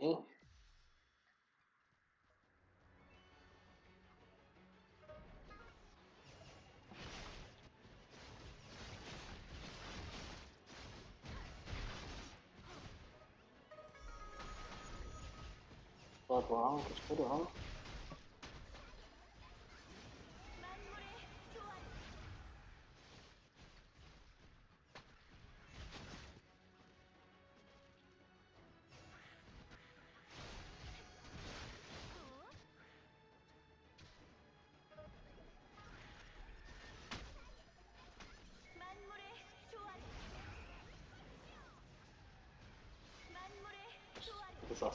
응? 좋아 좋아 계속 조화를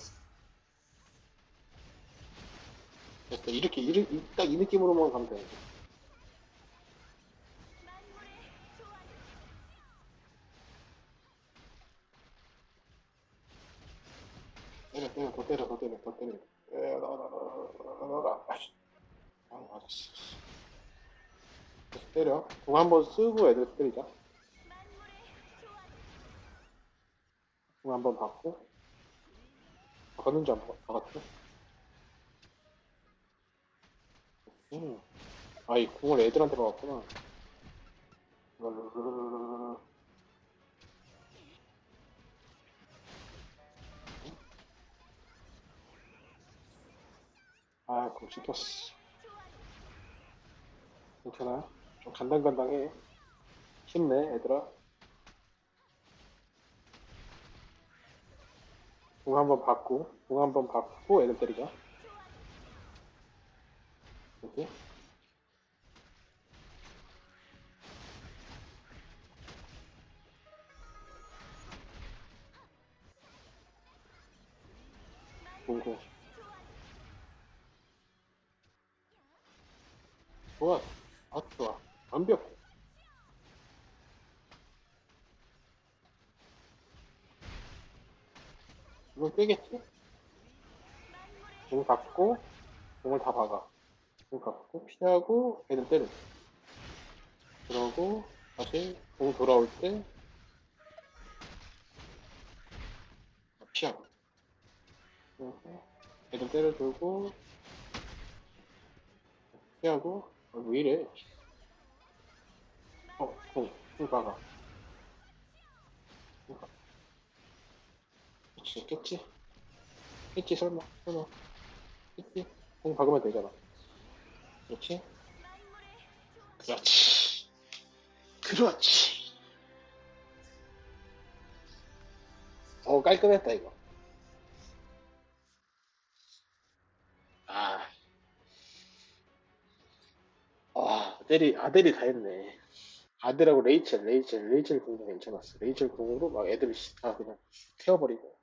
됐어 됐어 이렇게 딱 이 느낌으로만 가면 조화를 때려 때려 더 때려 더 때려 더 때려. 에 나와 나와 나와 나와 아 맞았어 때려. 공 한번 쓰고 애들 때리자. 공 한번 받고 박았는지 안 박- 박았지? 음. 아이 공을 애들한테 박았구나. 아, 그거 씹혔어. 괜찮아? 좀 간당간당해. 힘내, 얘들아. 한번 받고, 공 한번 받고 애들 때리자. 이렇게. 공공. 좋아. 아, 좋아. 완벽 이건 깨겠지? 공 받고, 공을 다 박아. 공 받고, 피하고, 애들 때려. 그러고, 다시 공 돌아올 때, 피하고. 애들 때려주고, 피하고, 어, 왜 이래? 어, 공, 공 박아. 공 박아. 그치, 깼지? 깼지, 설마, 설마. 깼지? 공 박으면 되잖아. 그렇지? 그렇지. 그렇지. 어, 깔끔했다, 이거. 아. 아, 아델이, 아델이 다 했네. 아델하고 레이첼, 레이첼, 레이첼 공도 괜찮았어. 레이첼 공으로 막 애들 다 그냥 태워버리고.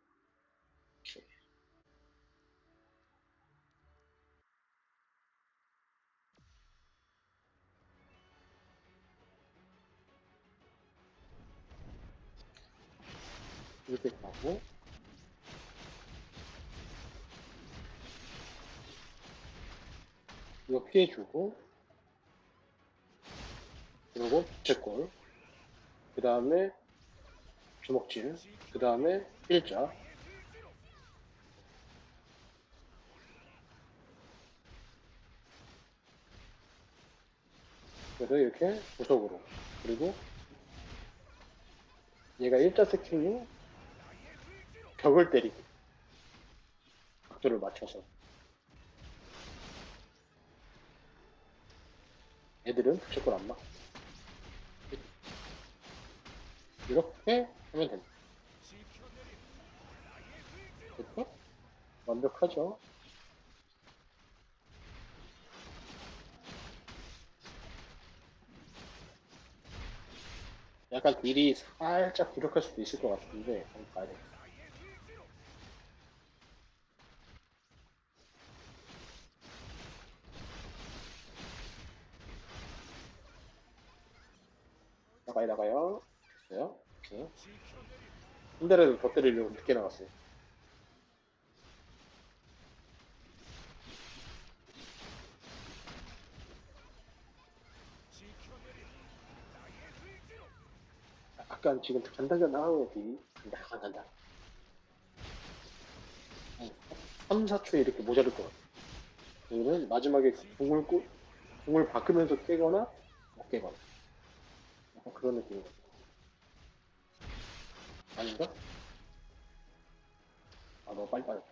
이렇게 가고. 이거 피해주고. 그리고 제골. 그 다음에 주먹질. 그 다음에 일자. 그래서 이렇게 구석으로. 그리고 얘가 일자 세팅이 벽을 때리기. 각도를 맞춰서. 애들은 무조건 안 막. 이렇게 하면 됩니다. 됐죠? 완벽하죠? 약간 딜이 살짝 부족할 수도 있을 것 같은데 한번 봐야 돼. 나가요 됐어요? 오케이. 한 대라도 더 때리려고 늦게 나갔어요. 약간 지금 간다간 나가는 딜이 간다 간다 간다. 3, 4초에 이렇게 모자랄 것 같아. 이거는 마지막에 공을 꾸, 공을 바꾸면서 깨거나 못 깨거나. 약간 그런 같 아. 아닌가? 아, 너무 빨리 빠졌다.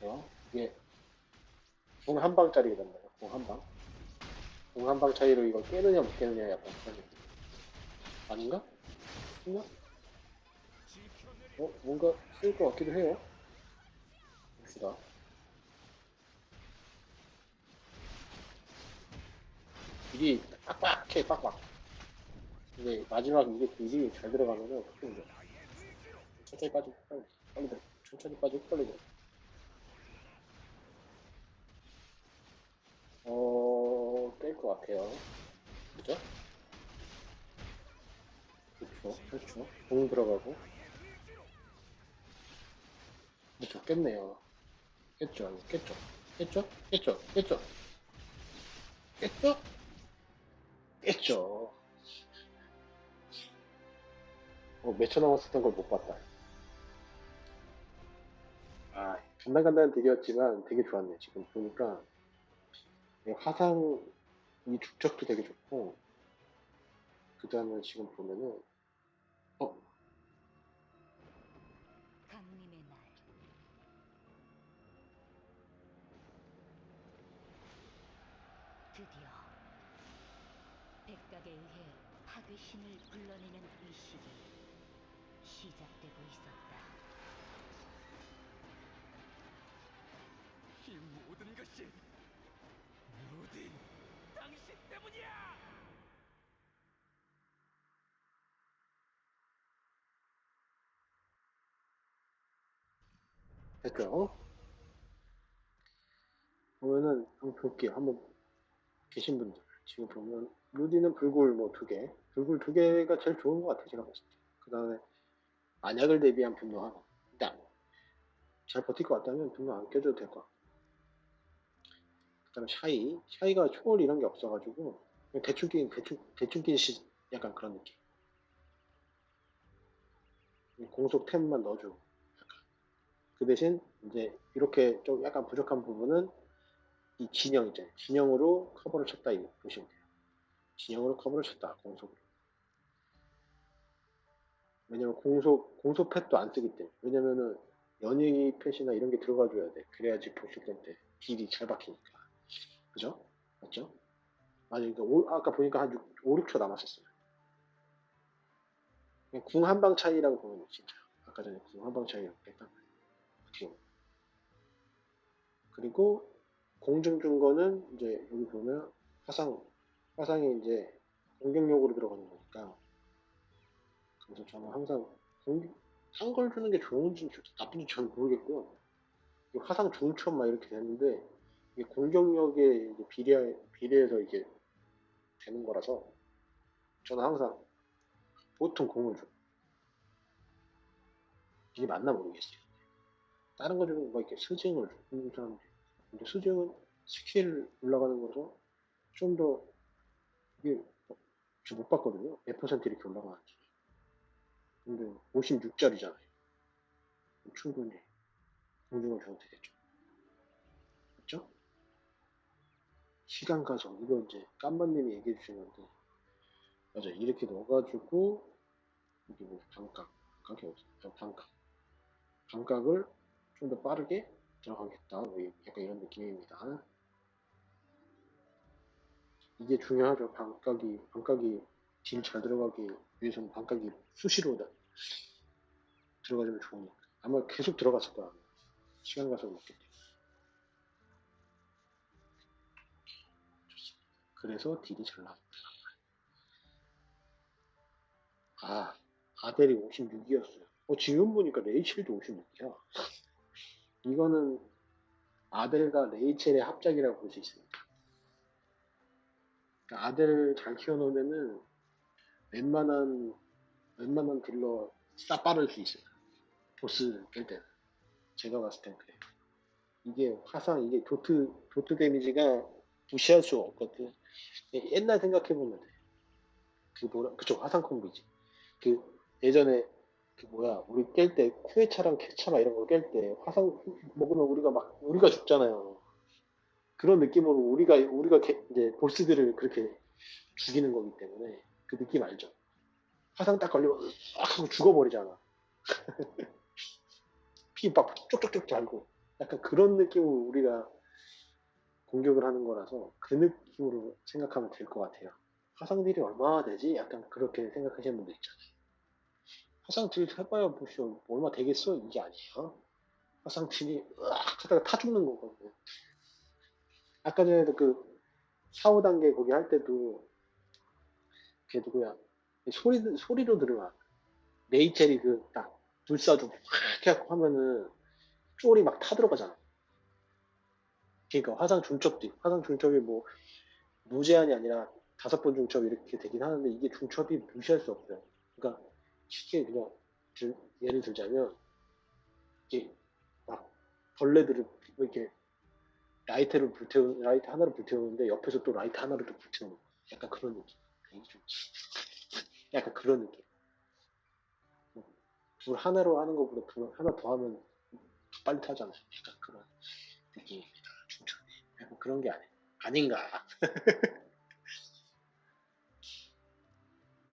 어? 이게 공한 방짜리란 말이야. 공한 방. 공 한 방 차이로 이걸 깨느냐 못 깨느냐 약간. 아닌가? 아닌가? 어? 뭔가 쓸 것 같기도 해요. 봅시다. 딜이 빡빡해 빡빡. 근데 마지막 이게 딜이 잘 들어가면은 이제 천천히 빠지고 빨리 빨리 들어. 천천히 빠지고 빨리 들어. 어, 깰 것 같아요. 그죠? 그렇죠, 그렇죠. 공 들어가고. 그렇죠, 깼네요. 깼죠, 깼죠. 깼죠? 깼죠? 깼죠? 깼죠? 깼죠. 어, 몇초 남았었던 걸 못 봤다. 아, 간단간단한 딜이었지만 되게 좋았네. 지금 보니까 이 화상 이 축적도 되게 좋고 그 다음에 지금 보면은 어 파괴 신을 불러내는 의식이 시작되고 있었다. 이 모든 것이 모든 당신 때문이야! 됐죠? 보면은 한번 볼게요. 한번 계신 분들 지금 보면 루디는 불굴 뭐 두 개, 불굴 두 개가 제일 좋은 것 같아요. 제가 봤을 때. 그 다음에 안약을 대비한 분노 하나. 일단 잘 버틸 것 같다면 분노 안 껴줘도 될 것 같고. 그 다음에 샤이, 샤이가 초월 이런 게 없어가지고 대충 끼는 대충 대충 끼는 시 약간 그런 느낌. 공속 템만 넣어주고. 그 대신 이제 이렇게 좀 약간 부족한 부분은 이 진영 이제 진영으로 커버를 쳤다 이 보시면 돼요. 진영으로 커버를 쳤다 공속으로. 왜냐면 공속 공속 팻도 안 쓰기 때문에 왜냐면은 연예기 팻이나 이런 게 들어가 줘야 돼. 그래야지 보실 때 딜이 잘 박히니까. 그죠? 맞죠? 아니 그러니까 오- 아까 보니까 한 6, 5, 6초 남았었어요. 궁 한 방 차이라고 보면 진짜. 아까 전에 궁 한 방 차이라고 했단 말이에요. 그리고 공중 준 거는 이제 여기 보면 화상 화상이 이제 공격력으로 들어가는 거니까 그래서 저는 항상 한걸 주는 게 좋은지 나쁜지 잘 모르겠고요. 이 화상 중첩 막 이렇게 되는데 이게 공격력에 이제 비례 비례해서 이게 되는 거라서 저는 항상 보통 공을 줘. 이게 맞나 모르겠어요. 다른 거 주는 거 이렇게 스징을 주는 사람들. 근데 수정은 스킬 올라가는 거서 좀 더 이게 저못 봤거든요. 몇 이렇게 올라가는지. 근데 56짜리잖아요. 충분히 공중을 줘도 되겠죠. 그렇죠? 시간 가속 이거 이제 깜반님이 얘기해 주신 건데 맞아 이렇게 넣어가지고 이게 뭐 반각 각이 없어 반각 반각을 좀 더 빠르게 들어가겠다. 뭐 약간 이런 느낌입니다. 이게 중요하죠. 반각이, 반각이 딜 잘 들어가기 위해서는 반각이 수시로 다- 들어가주면 좋으니까. 아마 계속 들어갔을 거야. 시간 가서 먹겠지. 그래서 딜이 잘 나왔다. 아, 아델이 56이었어요. 어, 지금 보니까 레이첼도 56이야. 이거는 아델과 레이첼의 합작이라고 볼 수 있습니다. 그러니까 아델 잘 키워놓으면은 웬만한 웬만한 딜러 싹 빠를 수 있어요. 보스 깰 때는 제가 봤을 땐 그래요. 이게 화상 이게 도트 도트 데미지가 무시할 수 없거든. 옛날 생각해 보면 돼. 그 뭐라 그쵸 화상 콤보지. 그 예전에 그 뭐야 우리 깰 때 쿠에차랑 케차마 이런 거 깰 때 화상 먹으면 우리가 막 우리가 죽잖아요. 그런 느낌으로 우리가 우리가 개- 이제 보스들을 그렇게 죽이는 거기 때문에 그 느낌 알죠? 화상 딱 걸리면 으악 하고 죽어버리잖아. 피막 쪽쪽쪽 달고 약간 그런 느낌으로 우리가 공격을 하는 거라서 그 느낌으로 생각하면 될 것 같아요. 화상 딜이 얼마나 되지? 약간 그렇게 생각하시는 분들 있잖아요. 화상 딜 해봐야 보시오 얼마 되겠어? 이게 아니에요. 화상 딜이 으악 하다가 타 죽는 거거든요. 아까 전에도 그 4, 5단계 거기 할 때도 걔 누구야 소리 소리로 들으면 레이첼이 그 딱 불사조 확 이렇게 하고 하면은 쫄이 막 타들어가잖아. 그러니까 화상 중첩도 화상 중첩이 뭐 무제한이 아니라 다섯 번 중첩 이렇게 되긴 하는데 이게 중첩이 무시할 수 없어요. 그러니까 쉽게 그냥 들- 예를 들자면 이게 막 벌레들을 이렇게 라이트를 불태우 라이트 하나를 불태우는데 옆에서 또 라이트 하나를 또 불태우는. 약간 그런 느낌. 좀 약간 그런 느낌. 불 하나로 하는 것보다 불 하나 더 하면 더 빨리 타잖아요. 약간 그런 느낌입니다. 약간 그런 게 아니, 아닌가.